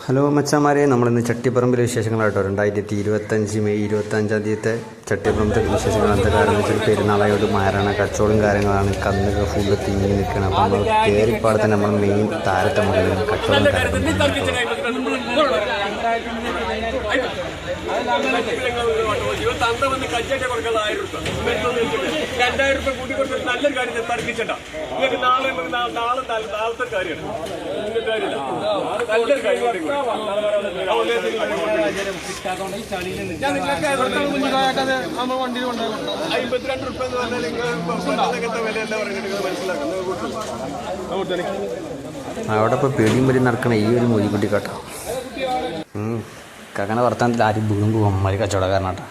Hello മച്ചാമാരെ നമ്മളിന്ന് ചട്ടിപ്പറമ്പിലെ വിശേഷങ്ങളായിട്ടോ രണ്ടായിരത്തി ഇരുപത്തഞ്ച് മെയ് ഇരുപത്തഞ്ചാം തീയതിയത്തെ ചട്ടിപ്പറമ്പത്തെ വിശേഷങ്ങൾ എന്താ കാരണം വെച്ചാൽ പെരുന്നാളായോട് മാറാണ് കച്ചവടം കാര്യങ്ങളാണ് കന്നുകൾ ഫുള്ള് തിങ്ങി നിൽക്കണം. അപ്പം നമ്മൾ കയറിപ്പാടത്തെ നമ്മൾ മെയിൻ താരത്തെ മുകളിൽ കച്ചവടം കാര്യങ്ങളും രണ്ടായിരം രൂപ കൂട്ടി കൊടുത്ത് നല്ലൊരു കാര്യം തർക്കിച്ചണ്ട നിങ്ങൾക്ക് നാളെ നാളെ നാളത്തെ കാര്യമാണ് കൂടി അമ്പത്തിരണ്ട് എന്ന് പറഞ്ഞാൽ അവിടെ ഇപ്പോൾ പേടിയും പേടി നടക്കണ. ഈ ഒരു മൂലിക്കുട്ടി കേട്ടോ. കകന വർത്താനത്തിൽ ആരും വീണ്ടും പോകുമ്പോൾ കച്ചവടക്കാരനാട്ടാ.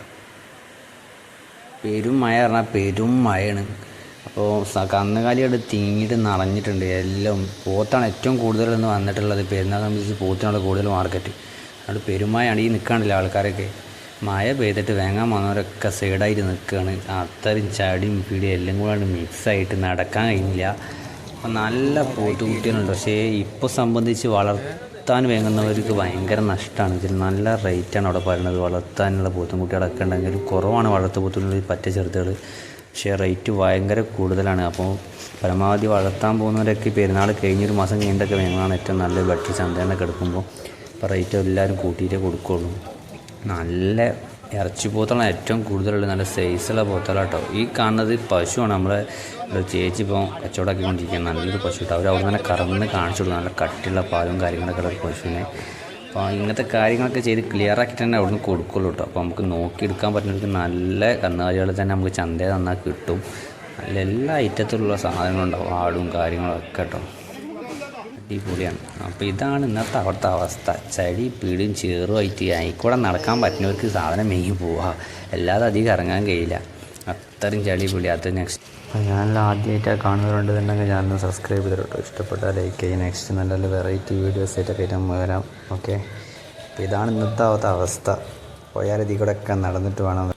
പെരും മഴ പറഞ്ഞാൽ പെരും മഴയാണ്. അപ്പോൾ കന്നുകാലി കന്നുകാലിയോട് തിങ്ങിയിട്ട് നിറഞ്ഞിട്ടുണ്ട് എല്ലാം പോത്താണ് ഏറ്റവും കൂടുതലെന്ന് വന്നിട്ടുള്ളത്. പെരുന്നാൾ സംബന്ധിച്ച് പോത്തിനുള്ള കൂടുതൽ മാർക്കറ്റ്. അതുകൊണ്ട് പെരുമഴയാണ് ഈ നിൽക്കാണ്ടില്ല ആൾക്കാരൊക്കെ. മഴ പെയ്തിട്ട് വേങ്ങാൻ വന്നവരൊക്കെ സൈഡായിട്ട് നിൽക്കുകയാണ് അത്രയും ചടിയും പിടിയും എല്ലാം കൂടെ മിക്സായിട്ട് നടക്കാൻ കഴിഞ്ഞില്ല. അപ്പം നല്ല പോത്തുകുട്ടികളുണ്ട് പക്ഷേ ഇപ്പോൾ സംബന്ധിച്ച് വളർത്താൻ വേങ്ങുന്നവർക്ക് ഭയങ്കര നഷ്ടമാണ് ഇതിൽ നല്ല റേറ്റാണ് അവിടെ പറയുന്നത്. വളർത്താനുള്ള പോത്തുംകുട്ടികളൊക്കെ ഉണ്ടെങ്കിൽ കുറവാണ് വളർത്തു പോത്തുകളിൽ പറ്റ ചെറുതുകൾ. പക്ഷേ റേറ്റ് ഭയങ്കര കൂടുതലാണ്. അപ്പോൾ പരമാവധി വളർത്താൻ പോകുന്നവരൊക്കെ പെരുന്നാൾ കഴിഞ്ഞൊരു മാസം കഴിഞ്ഞിട്ടൊക്കെ വേങ്ങാണ് ഏറ്റവും നല്ല ബെറ്റർ ചന്തയെന്നൊക്കെ എടുക്കുമ്പോൾ അപ്പോൾ റേറ്റ് എല്ലാവരും കൂട്ടിയിട്ടേ കൊടുക്കുകയുള്ളൂ നല്ല ഇറച്ചി പോത്താണ് ഏറ്റവും കൂടുതലുള്ള നല്ല സൈസുള്ള പോത്തളം കേട്ടോ ഈ കാണുന്നത് പശുവാണ്. നമ്മളെ ചേച്ചി ഇപ്പോൾ കച്ചവടമാക്കി കൊണ്ടിരിക്കുന്നത് നല്ലൊരു പശു കേട്ടോ അവർ അവിടെ തന്നെ കറന്ന് കാണിച്ചു കൊടുക്കും. നല്ല കട്ടിയുള്ള പാലും കാര്യങ്ങളൊക്കെ ഉള്ള പശുവിനെ. അപ്പോൾ ഇങ്ങനത്തെ കാര്യങ്ങളൊക്കെ ചെയ്ത് ക്ലിയർ ആക്കിയിട്ട് തന്നെ അവിടുന്ന് കൊടുക്കുള്ളൂ കേട്ടോ. അപ്പോൾ നമുക്ക് നോക്കിയെടുക്കാൻ പറ്റുന്നവർക്ക് നല്ല കന്നുകാലികൾ തന്നെ നമുക്ക് ചന്തയിൽ നന്നായി കിട്ടും. നല്ല എല്ലാ ഐറ്റത്തിലുള്ള സാധനങ്ങളുണ്ടാവും. ആടും കാര്യങ്ങളൊക്കെ കേട്ടോ. അടിപൊളിയാണ്. അപ്പോൾ ഇതാണ് ഇന്നത്തെ അവിടുത്തെ അവസ്ഥ. ചടി ചേറും ചേറുമായിട്ട് ആയിക്കൂടെ നടക്കാൻ പറ്റുന്നവർക്ക് സാധനം മെയ്യും പോവുക അല്ലാതെ അധികം ഇറങ്ങാൻ കഴിയില്ല. അത്രയും ചളി പൊളി. അത് നെക്സ്റ്റ് ഞാനെല്ലാം ആദ്യമായിട്ടാണ് കാണുന്നവരുണ്ടെന്നുണ്ടെങ്കിൽ ഞാനൊന്ന് സബ്സ്ക്രൈബ് ചെയ്തിട്ട്. കേട്ടോ ഇഷ്ടപ്പെട്ടാൽ ലൈക്ക് ചെയ്യും നെക്സ്റ്റ് നല്ല നല്ല വെറൈറ്റി വീഡിയോസ് ആയിട്ടൊക്കെ ആയിട്ട് നമ്മൾ വരാം. ഓക്കെ അപ്പോൾ ഇതാണ് ഇന്നത്തെ അവസ്ഥ. പോയാൽ ഇതിൽ കൂടെ ഒക്കെ നടന്നിട്ട് വേണം.